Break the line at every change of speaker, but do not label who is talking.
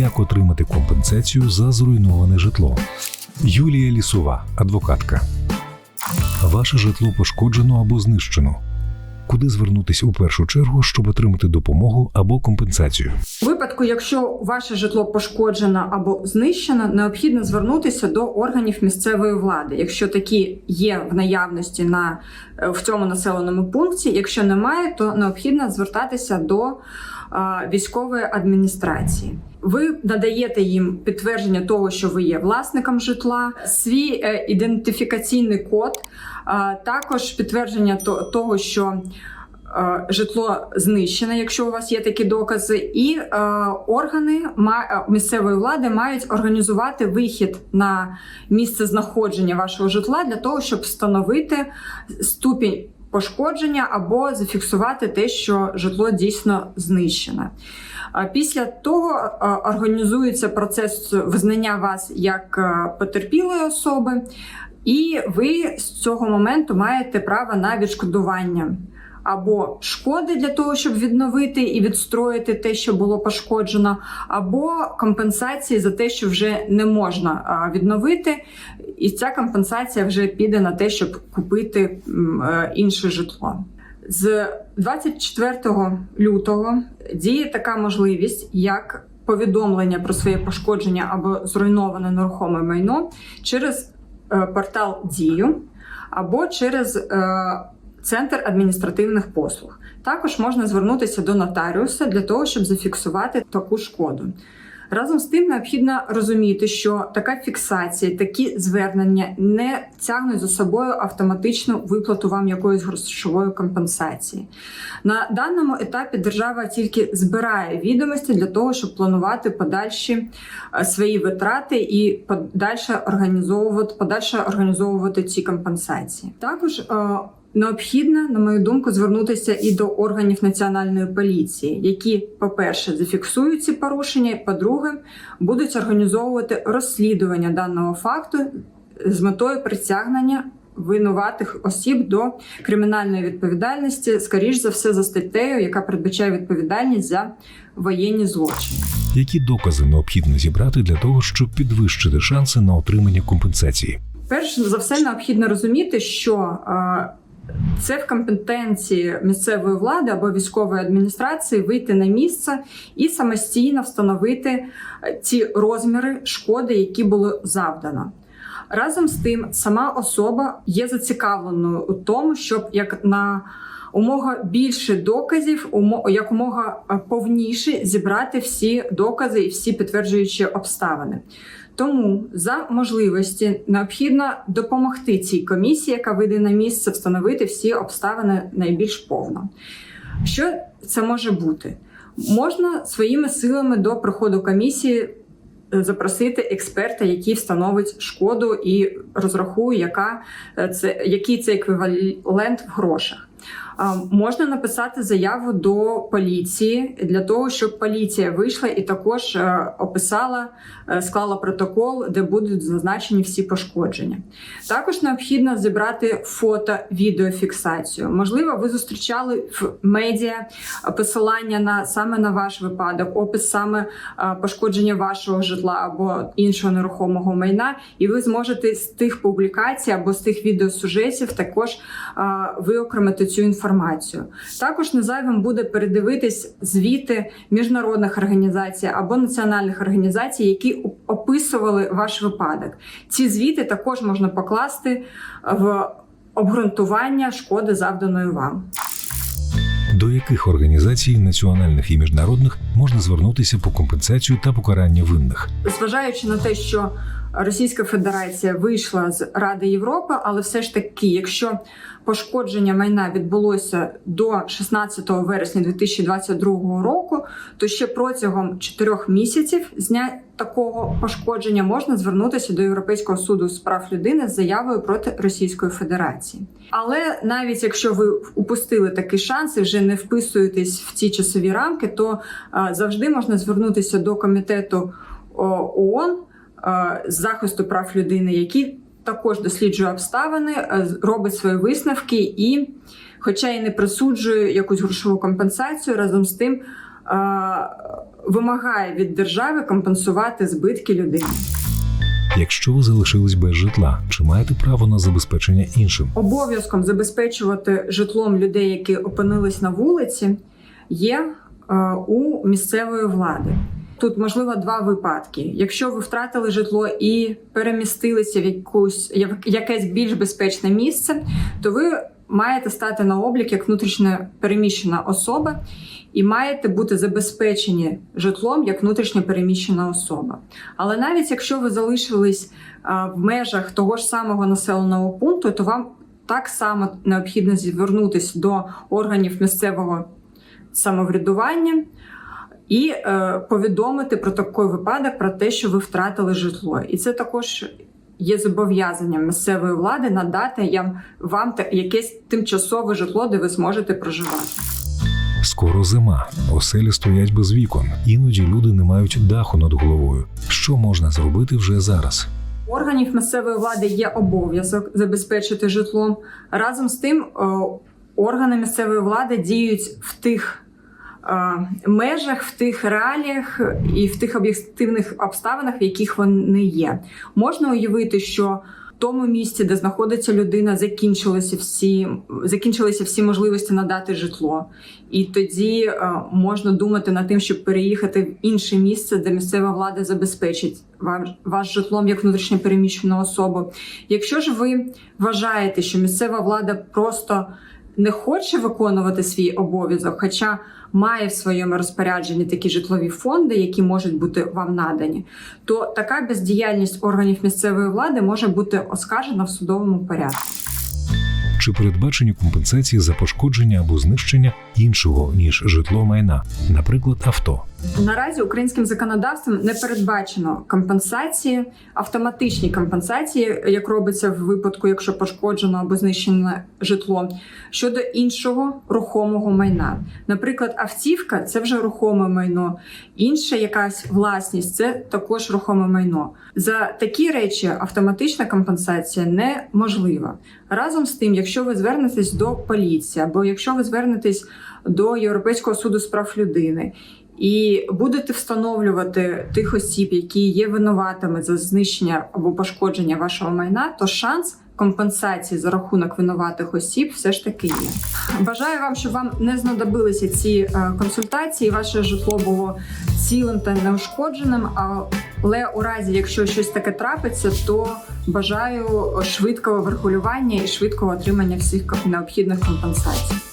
як отримати компенсацію за зруйноване житло. Юлія Лісова, адвокатка. Ваше житло пошкоджено або знищено. Куди звернутися у першу чергу, щоб отримати допомогу або компенсацію?
У випадку, якщо ваше житло пошкоджено або знищено, необхідно звернутися до органів місцевої влади, якщо такі є в наявності на е, в цьому населеному пункті. Якщо немає, то необхідно звертатися до е, військової адміністрації. Ви надаєте їм підтвердження того, що ви є власником житла, свій е, ідентифікаційний код, а також підтвердження того, що е, житло знищене, якщо у вас є такі докази, і е, органи е, місцевої влади мають організувати вихід на місце знаходження вашого житла для того, щоб встановити ступінь пошкодження або зафіксувати те, що житло дійсно знищене. Після того організується процес визнання вас як потерпілої особи, і ви з цього моменту маєте право на відшкодування або шкоди для того, щоб відновити і відстроїти те, що було пошкоджено, або компенсації за те, що вже не можна відновити, і ця компенсація вже піде на те, щоб купити е, інше житло. З 24 лютого діє така можливість, як повідомлення про своє пошкодження або зруйноване нерухоме майно через портал Дію або через е, центр адміністративних послуг. Також можна звернутися до нотаріуса для того, щоб зафіксувати таку шкоду. Разом з тим необхідно розуміти, що така фіксація, такі звернення не тягнуть за собою автоматичну виплату вам якоїсь грошової компенсації. На даному етапі держава тільки збирає відомості для того, щоб планувати подальші е, свої витрати і подальше організовувати подальше організовувати ці компенсації. Також е, Необхідно, на мою думку, звернутися і до органів національної поліції, які, по-перше, зафіксують ці порушення, і, по-друге, будуть організовувати розслідування даного факту з метою притягнення винуватих осіб до кримінальної відповідальності, скоріш за все, за статтею, яка передбачає відповідальність за воєнні злочини.
Які докази необхідно зібрати для того, щоб підвищити шанси на отримання компенсації?
Перш за все, необхідно розуміти, що е, це в компетенції місцевої влади або військової адміністрації вийти на місце і самостійно встановити е, ті розміри шкоди, які було завдано. Разом з тим, сама особа є зацікавленою у тому, щоб як на умога більше доказів, якомога е, повніше зібрати всі докази і всі підтверджуючі обставини. Тому за можливості необхідно допомогти цій комісії, яка вийде на місце, встановити всі обставини найбільш повно. Що це може бути? Можна своїми силами до приходу комісії е, запросити експерта, який встановить шкоду і розрахує, яка е, це, який це еквівалент в грошах. А, Можна написати заяву до поліції для того, щоб поліція вийшла і також е, описала, е, склала протокол, де будуть зазначені всі пошкодження. Також необхідно зібрати фото, відеофіксацію. Можливо, ви зустрічали в медіа посилання на саме на ваш випадок, опис саме е, пошкодження вашого житла або іншого нерухомого майна, і ви зможете з тих публікацій або з тих відеосюжетів також е, виокремити цю інформацію. Також не зайвим буде передивитись звіти міжнародних організацій або національних організацій, які описували ваш випадок. Ці звіти також можна покласти в обґрунтування шкоди, завданої вам.
До яких організацій національних і міжнародних можна звернутися по компенсацію та покарання винних?
Зважаючи на те, що Російська Федерація вийшла з Ради Європи, але все ж таки, якщо пошкодження майна відбулося до 16 вересня 2022 року, то ще протягом 4 місяців з дня такого пошкодження можна звернутися до Європейського суду з прав людини з заявою проти Російської Федерації. Але навіть якщо ви упустили такий шанс і вже не вписуєтесь в ці часові рамки, то е, завжди можна звернутися до комітету о, ООН е, з захисту прав людини, який також досліджує обставини, е, робить свої висновки і, хоча і не присуджує якусь грошову компенсацію, разом з тим. вимагає від держави компенсувати збитки людині.
Якщо ви залишились без житла, чи маєте право на забезпечення іншим?
Обов'язком забезпечувати житлом людей, які опинились на вулиці, є е, у місцевої влади. Тут можливо два випадки. Якщо ви втратили житло і перемістилися в якусь якесь більш безпечне місце, то ви маєте стати на облік як внутрішньо переміщена особа і маєте бути забезпечені житлом як внутрішньо переміщена особа. Але навіть якщо ви залишились в межах того ж самого населеного пункту, то вам так само необхідно звернутися до органів місцевого самоврядування і е, повідомити про такий випадок, про те, що ви втратили житло. І це також є зобов'язанням місцевої влади надати вам якесь тимчасове житло, де ви зможете проживати.
Скоро зима, оселі стоять без вікон, іноді люди не мають даху над головою. Що можна зробити вже зараз?
Органів місцевої влади є обов'язок забезпечити житлом. Разом з тим, е, органи місцевої влади діють в тих межах, в тих реаліях і в тих об'єктивних обставинах, в яких вони є. Можна уявити, що в тому місці, де знаходиться людина, закінчилися всі закінчилися всі можливості надати житло, і тоді е, можна думати над тим, щоб переїхати в інше місце, де місцева влада забезпечить вам ваш житлом як внутрішньо переміщену особу. Якщо ж ви вважаєте, що місцева влада просто не хоче виконувати свій обов'язок, хоча має в своєму розпорядженні такі житлові фонди, які можуть бути вам надані, то така бездіяльність органів місцевої влади може бути оскаржена в судовому порядку.
Чи передбачені компенсації за пошкодження або знищення іншого ніж житло майна, наприклад, авто?
Наразі українським законодавством не передбачено компенсації, автоматичні компенсації, як робиться в випадку, якщо пошкоджено або знищено житло, щодо іншого рухомого майна. Наприклад, автівка це вже рухоме майно, інша якась власність це також рухоме майно. За такі речі автоматична компенсація неможлива. Разом з тим, якщо ви звернетесь до поліції, або якщо ви звернетесь до Європейського суду з прав людини. І будете встановлювати тих осіб, які є винуватими за знищення або пошкодження вашого майна, то шанс компенсації за рахунок винуватих осіб все ж таки є. Бажаю вам, щоб вам не знадобилися ці е, консультації. Ваше житло було цілим та неушкодженим. Але у разі, якщо щось таке трапиться, то бажаю швидкого врегулювання і швидкого отримання всіх необхідних компенсацій.